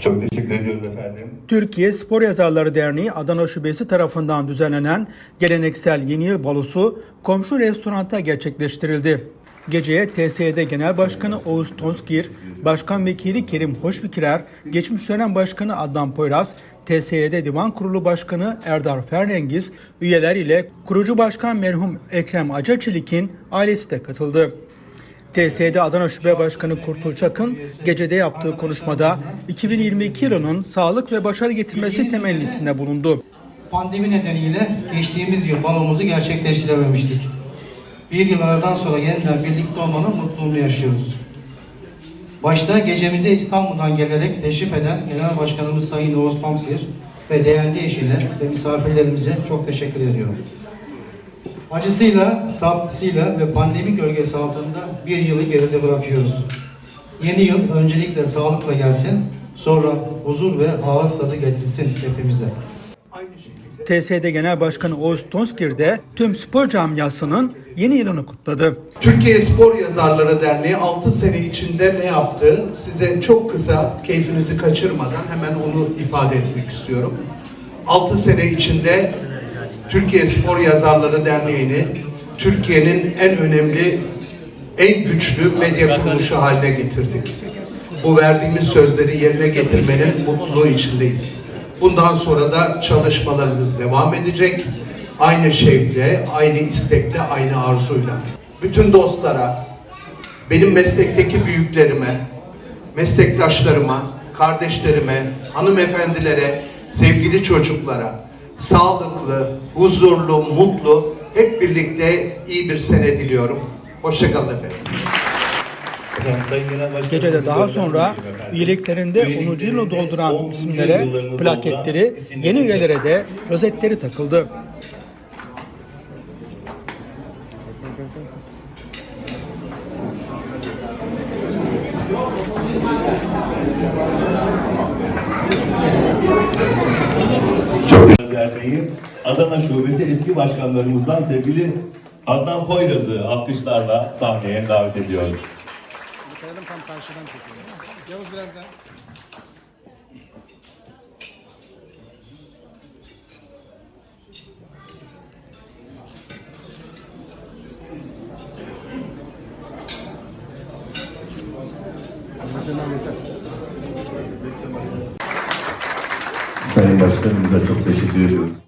Çok teşekkür ediyoruz efendim. Türkiye Spor Yazarları Derneği Adana Şubesi tarafından düzenlenen geleneksel Yeni Yıl Balosu komşu restoranda gerçekleştirildi. Geceye TSE'de Genel Başkanı Oğuz Tonskir, Başkan Vekili Kerim Hoşfikirer, geçmiş dönem Başkanı Adnan Poyraz, TSE'de Divan Kurulu Başkanı Erdar Fernengiz, üyeler ile kurucu başkan merhum Ekrem Acaçelik'in ailesi de katıldı. TSE'de Adana Şube Başkanı Kurtul Çakın gecede yaptığı konuşmada 2022 yılının sağlık ve başarı getirmesi temennisinde bulundu. Pandemi nedeniyle geçtiğimiz yıl balomuzu gerçekleştirememiştik. Bir yıl aradan sonra yeniden birlikte olmanın mutluluğunu yaşıyoruz. Başta gecemize İstanbul'dan gelerek teşrif eden Genel Başkanımız Sayın Oğuz Tomsir ve değerli eşiyle ve misafirlerimize çok teşekkür ediyorum. Acısıyla, tatlısıyla ve pandemi gölgesi altında bir yılı geride bırakıyoruz. Yeni yıl öncelikle sağlıkla gelsin, sonra huzur ve ağız tadı getirsin hepimize. TSE'de Genel Başkanı Oğuz Tonskir de tüm spor camiasının yeni yılını kutladı. Türkiye Spor Yazarları Derneği 6 sene içinde ne yaptı? Size çok kısa, keyfinizi kaçırmadan hemen onu ifade etmek istiyorum. 6 sene içinde Türkiye Spor Yazarları Derneği'ni Türkiye'nin en önemli, en güçlü medya kuruluşu haline getirdik. Bu verdiğimiz sözleri yerine getirmenin mutluluğu içindeyiz. Bundan sonra da çalışmalarımız devam edecek. Aynı şevkle, aynı istekle, aynı arzuyla. Bütün dostlara, benim meslekteki büyüklerime, meslektaşlarıma, kardeşlerime, hanımefendilere, sevgili çocuklara sağlıklı, huzurlu, mutlu, hep birlikte iyi bir sene diliyorum. Hoşçakalın efendim. Gecede daha sonra üyeliklerinde 10. yılını dolduran 10. isimlere plaketleri, yeni üyelere de rozetleri takıldı. Derneği Adana Şubesi eski başkanlarımızdan sevgili Adnan Poyraz'ı alkışlarla sahneye davet ediyoruz. Sayın Başkanımıza çok teşekkür ediyoruz.